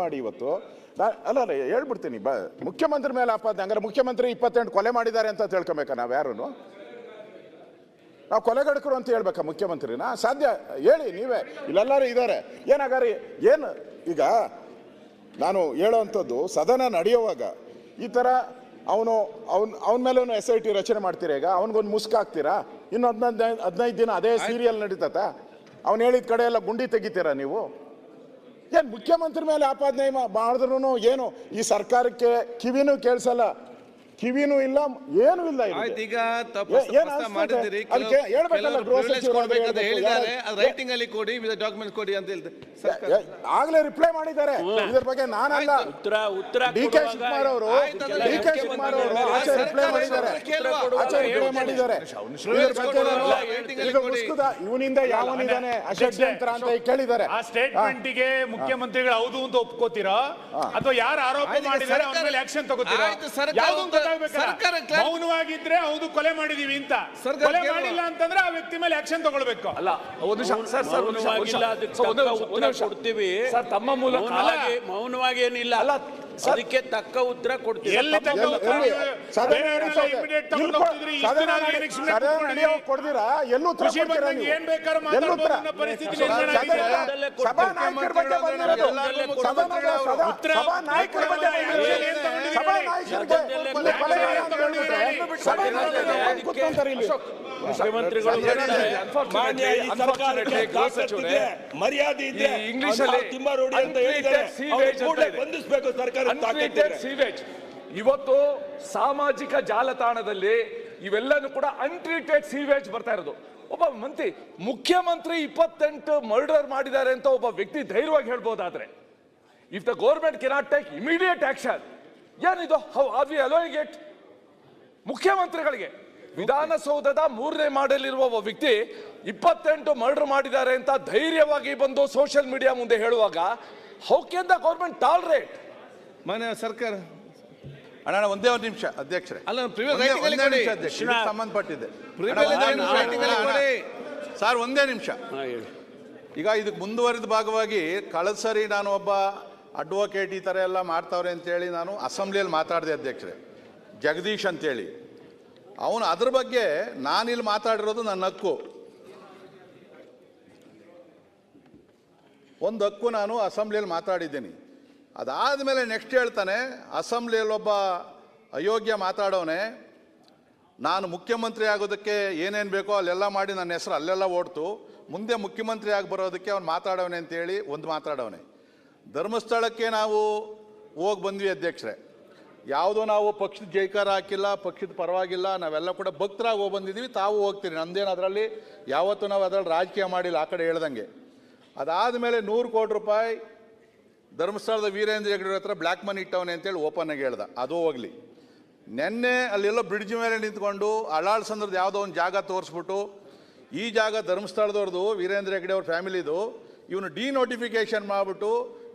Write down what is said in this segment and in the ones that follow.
ಮಾಡಿ ಇವತ್ತು. ಅಲ್ಲ ಅಲ್ಲ, ಹೇಳ್ಬಿಡ್ತೀನಿ, ಬ, ಮುಖ್ಯಮಂತ್ರಿ ಮೇಲೆ ಆಪಾದನೆ, ಹಂಗಾರೆ ಮುಖ್ಯಮಂತ್ರಿ ಇಪ್ಪತ್ತೆಂಟು ಕೊಲೆ ಮಾಡಿದ್ದಾರೆ ಅಂತ ತಿಳ್ಕೊಬೇಕಾ ನಾವು ಯಾರು ನಾವು ಕೊಲೆಗಡಕರು ಅಂತ ಹೇಳ್ಬೇಕಾ ಮುಖ್ಯಮಂತ್ರಿನ? ಸಾಧ್ಯ, ಹೇಳಿ, ನೀವೇ, ಇಲ್ಲೆಲ್ಲರೂ ಇದ್ದಾರೆ. ಏನಾಗಾರಿ, ಏನು, ಈಗ ನಾನು ಹೇಳೋವಂಥದ್ದು, ಸದನ ನಡೆಯುವಾಗ ಈ ಥರ ಅವನು, ಅವನ್, ಅವನ ಮೇಲೂ ಎಸ್ ಐ ಟಿ ರಚನೆ ಮಾಡ್ತೀರಾ ಈಗ? ಅವನಿಗೊಂದು ಮುಸ್ಕ್ ಹಾಕ್ತೀರಾ? ಇನ್ನು ಹದಿನೈದು ಹದಿನೈದು ದಿನ ಅದೇ ಸೀರಿಯಲ್ ನಡೀತತ ಅವ್ನು ಹೇಳಿದ ಕಡೆ ಎಲ್ಲ ಗುಂಡಿ ತೆಗಿತೀರಾ ನೀವು? ಏನು ಮುಖ್ಯಮಂತ್ರಿ ಮೇಲೆ ಆಪಾದನೆ ಮಾಡಿದ್ರು ಏನು ಈ ಸರ್ಕಾರಕ್ಕೆ ಕಿವಿನೂ ಕೇಳಿಸಲ್ಲ. ಕಿವಿನೂ ಇಲ್ಲ ಏನು ಇಲ್ಲ. ಆಯ್ತು ಈಗ ತಪ್ಪು ಮಾಡಿದ್ದೀರಿ. ಹೇಳ್ಬೇಕಲ್ಲ ಗೃಹ ರೈಟಿಂಗ್ ಅಲ್ಲಿ ಕೊಡಿ ಡಾಕ್ಯುಮೆಂಟ್ ಕೊಡಿ ಅಂತ ಹೇಳ್ತಾರೆ ಸರ್ಕಾರ ಆಗ್ಲೇ ರಿಪ್ಲೈ ಮಾಡಿದ್ದಾರೆ. ಇದ್ರ ಬಗ್ಗೆ ನಾನಲ್ಲ. ಉತ್ತರ ಉತ್ತರ ಡಿ ಕೆ ಶಿವಕುಮಾರ್ ಅವರು ಡಿ ಕೆ ಶಿವಕುಮಾರ್ ಅವರು ಆಚೆ ರಿಪ್ಲೈ ಮಾಡಿದ್ದಾರೆ. ಆಚೆ ರಿಪ್ಲೈ ಮಾಡಿದ್ದಾರೆ. ಇವನಿಂದ ಯಾವನಿದ್ದಾನೆ ಅಷಡ್ಯಂತ್ರ ಅಂತ ಕೇಳಿದ್ದಾರೆ. ಆ ಸ್ಟೇಟ್ಮೆಂಟ್ಗೆ ಮುಖ್ಯಮಂತ್ರಿಗಳು ಹೌದು ಅಂತ ಒಪ್ಕೋತೀರಾ? ಅಥವಾ ಯಾರು ಆರೋಪ ಮಾಡಿದ್ದಾರೆ ಅವ್ರ ಮೇಲೆ ಆಕ್ಷನ್ ತಗೋತೀರಾ? ಆಯ್ತು, ಸರ್ಕಾರ ಯಾವ್ದು ಅಂತ? ಸರ್ಕಾರ ಮೌನವಾಗಿದ್ರೆ ಹೌದು ಕೊಲೆ ಮಾಡಿದೀವಿ ಅಂತ. ಕೊಲೆ. ಮಾಡಿಲ್ಲ ಅಂತಂದ್ರೆ ಆ ವ್ಯಕ್ತಿ ಮೇಲೆ ಆಕ್ಷನ್ ತಗೊಳ್ಬೇಕು. ಅಲ್ಲ ಒಂದು ಸರ್ ಸರ್ ಒಂದು ನಿಮಿಷ, ಒಂದು ನಿಮಿಷ. ಮೌನವಾಗಿಲ್ಲ ಅದಕ್ಕೆ ತಕ್ಕ ಉತ್ತರ ನಿಮಿಷ. ಕೊಡ್ತೀವಿ. ಸರ್ ತಮ್ಮ ಮೂಲಕ ಮೌನವಾಗಿ ಏನಿಲ್ಲ ಅಲ್ಲ, ಅದಕ್ಕೆ ತಕ್ಕ ಉತ್ತರ ಕೊಡ್ತೀವಿ. ಎಲ್ಲಿ ತಕ್ಕ ಕೊಡ್ದಿರಾ ಎಲ್ಲೂ ಖುಷಿ ಬಂದಂಗೆ? ಏನ್ ಬೇಕಾದ್ರೂ ಎಲ್ಲೂ ಮಾತಾಡ್ಬೋದು ಪರಿಸ್ಥಿತಿ ಬಗ್ಗೆ ಬಂದಿರೋದು. ಬಗ್ಗೆ ಮರ್ಯಾದೆ ಇದೆ. ಇಂಗ್ಲಿಷ್ ಅಲ್ಲಿ ತಿಮ್ಮಾರೋಡಿ ಅಂತ ಹೇಳಿದ್ದಾರೆ. ಬಂಧಿಸಬೇಕು ಸರ್ಕಾರ ಸೀವೇಜ್ ಇವತ್ತು ಸಾಮಾಜಿಕ ಜಾಲತಾಣದಲ್ಲಿ ಇವೆಲ್ಲನೂ ಕೂಡ ಅನ್ಟ್ರೀಟೆಡ್ ಸೀವೇಜ್ ಬರ್ತಾ ಇರೋದು. ಒಬ್ಬ ಮಂತ್ರಿ ಮುಖ್ಯಮಂತ್ರಿ ಇಪ್ಪತ್ತೆಂಟು ಮರ್ಡರ್ ಮಾಡಿದ್ದಾರೆ ಅಂತ ಒಬ್ಬ ವ್ಯಕ್ತಿ ಧೈರ್ಯವಾಗಿ ಹೇಳ್ಬೋದಾದ್ರೆ. If the government cannot take immediate action ಏನಿದು? How are we allowing it ಮುಖ್ಯಮಂತ್ರಿಗಳಿಗೆ ವಿಧಾನಸೌಧದ ಮೂರನೇ ಮಾಡಲಿರುವ ಒಬ್ಬ ವ್ಯಕ್ತಿ ಇಪ್ಪತ್ತೆಂಟು ಮರ್ಡರ್ ಮಾಡಿದ್ದಾರೆ ಅಂತ ಧೈರ್ಯವಾಗಿ ಬಂದು ಸೋಷಿಯಲ್ ಮೀಡಿಯಾ ಮುಂದೆ ಹೇಳುವಾಗ how can the government tolerate ಮನೆ ಸರ್ಕಾರ. ಅಣ್ಣ ಒಂದೇ ಒಂದು ನಿಮಿಷ ಅಧ್ಯಕ್ಷರೇ. ಅಲ್ಲ ಸಂಬಂಧಪಟ್ಟಿದೆ. ಸರ್ ಒಂದೇ ನಿಮಿಷ ಹೇಳಿ. ಈಗ ಇದಕ್ಕೆ ಮುಂದುವರಿದ ಭಾಗವಾಗಿ ಕಳೆದ ಸರಿ ನಾನು ಒಬ್ಬ ಅಡ್ವೊಕೇಟ್ ಈ ಥರ ಎಲ್ಲ ಮಾಡ್ತಾವ್ರೆ ಅಂತೇಳಿ ನಾನು ಅಸೆಂಬ್ಲಿಯಲ್ಲಿ ಮಾತಾಡಿದೆ ಅಧ್ಯಕ್ಷರೇ. ಜಗದೀಶ್ ಅಂತೇಳಿ. ಅವನು ಅದ್ರ ಬಗ್ಗೆ ನಾನಿಲ್ಲಿ ಮಾತಾಡಿರೋದು ನನ್ನ ಹಕ್ಕು. ಒಂದು ಹಕ್ಕು ನಾನು ಅಸೆಂಬ್ಲಿಯಲ್ಲಿ ಮಾತಾಡಿದ್ದೀನಿ. ಅದಾದಮೇಲೆ ನೆಕ್ಸ್ಟ್ ಹೇಳ್ತಾನೆ ಅಸೆಂಬ್ಲಿಯಲ್ಲಿ ಒಬ್ಬ ಅಯೋಗ್ಯ ಮಾತಾಡೋನೆ, ನಾನು ಮುಖ್ಯಮಂತ್ರಿ ಆಗೋದಕ್ಕೆ ಏನೇನು ಬೇಕೋ ಅಲ್ಲೆಲ್ಲ ಮಾಡಿ ನನ್ನ ಹೆಸರು ಅಲ್ಲೆಲ್ಲ ಓಡ್ತು, ಮುಂದೆ ಮುಖ್ಯಮಂತ್ರಿ ಆಗಿ ಬರೋದಕ್ಕೆ ಅವ್ನು ಮಾತಾಡೋನೆ ಅಂತೇಳಿ ಒಂದು ಮಾತಾಡವನೆ ಧರ್ಮಸ್ಥಳಕ್ಕೆ ನಾವು ಹೋಗಿ ಬಂದ್ವಿ ಅಧ್ಯಕ್ಷರೇ. ಯಾವುದೋ ನಾವು ಪಕ್ಷದ ಜೈಕಾರ ಹಾಕಿಲ್ಲ, ಪಕ್ಷದ ಪರವಾಗಿಲ್ಲ, ನಾವೆಲ್ಲ ಕೂಡ ಭಕ್ತರಾಗಿ ಹೋಗಿ ಬಂದಿದ್ದೀವಿ ತಾವು ಹೋಗ್ತೀರಿ. ನಂದೇನು ಅದರಲ್ಲಿ ಯಾವತ್ತೂ ನಾವು ಅದರಲ್ಲಿ ರಾಜಕೀಯ ಮಾಡಿಲ್ಲ, ಆ ಕಡೆ ಹೇಳ್ದಂಗೆ. ಅದಾದಮೇಲೆ ನೂರು ಕೋಟಿ ರೂಪಾಯಿ ಧರ್ಮಸ್ಥಳದ ವೀರೇಂದ್ರ ಹೆಗ್ಗಡೆ ಹತ್ರ ಬ್ಲ್ಯಾಕ್ ಮನಿ ಇಟ್ಟವನೆ ಅಂತೇಳಿ ಓಪನ್ ಆಗಿ ಹೇಳ್ದ. ಅದು ಹೋಗಲಿ. ನೆನ್ನೆ ಅಲ್ಲೆಲ್ಲೋ ಬ್ರಿಡ್ಜ್ ಮೇಲೆ ನಿಂತ್ಕೊಂಡು ಅಳಾಳ್ಸಂದ್ರದ್ದು ಯಾವುದೋ ಒಂದು ಜಾಗ ತೋರಿಸ್ಬಿಟ್ಟು, ಈ ಜಾಗ ಧರ್ಮಸ್ಥಳದವ್ರದ್ದು ವೀರೇಂದ್ರ ಹೆಗ್ಡೆ ಅವ್ರ ಫ್ಯಾಮಿಲಿದು, ಇವನು ಡಿ ನೋಟಿಫಿಕೇಶನ್ ಮಾಡಿಬಿಟ್ಟು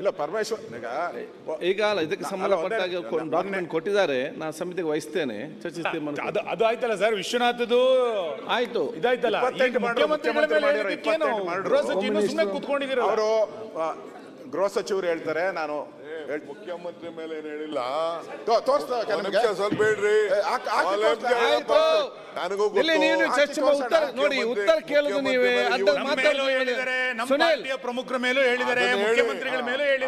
ಇಲ್ಲ ಪರಮೇಶ್ವರ್ ಈಗ ಈಗ ಅಲ್ಲ ಇದಕ್ಕೆ ಸಂಬಂಧಪಟ್ಟಾಗಿ ಡಾಕ್ಯುಮೆಂಟ್ ಕೊಟ್ಟಿದ್ದಾರೆ. ನಾನು ಸಮಿತಿಗೆ ವಹಿಸ್ತೇನೆ. ಚರ್ಚಿಸ್ತೇನೆ ಅದು ಅದು ಆಯ್ತಲ್ಲ ಸರ್ ವಿಶ್ವನಾಥದ್ದು ಆಯ್ತು. ಇದಾಯ್ತಲ್ಲ ಮುಖ್ಯಮಂತ್ರಿಗಳ ಮೇಲೆ ಹೇಳಿದ್ದಕ್ಕೇನು? ಗೃಹ ಸಚಿವರು ಸುಮ್ಮನೆ ಕೂತ್ಕೊಂಡಿದ್ದೀರ ಅವರು ಗೃಹ ಸಚಿವರು ಹೇಳ್ತಾರೆ ನಾನು ಮುಖ್ಯಮಂತ್ರಿ ಮೇಲೆ ಏನ್ ಹೇಳಿಲ್ಲ ತೋರಿಸ್ತಾ? ಸ್ವಲ್ಪ ಆಯ್ತು. ನನಗೂ ಉತ್ತರ ನೋಡಿ ಉತ್ತರ ಕೇಳೋದು ನೀವೇ ಪ್ರಮುಖರ ಮೇಲೂ ಹೇಳಿದ್ದಾರೆ ಹೇಳಿ. ಮುಖ್ಯಮಂತ್ರಿಗಳ ಮೇಲೂ ಹೇಳಿದ್ದಾರೆ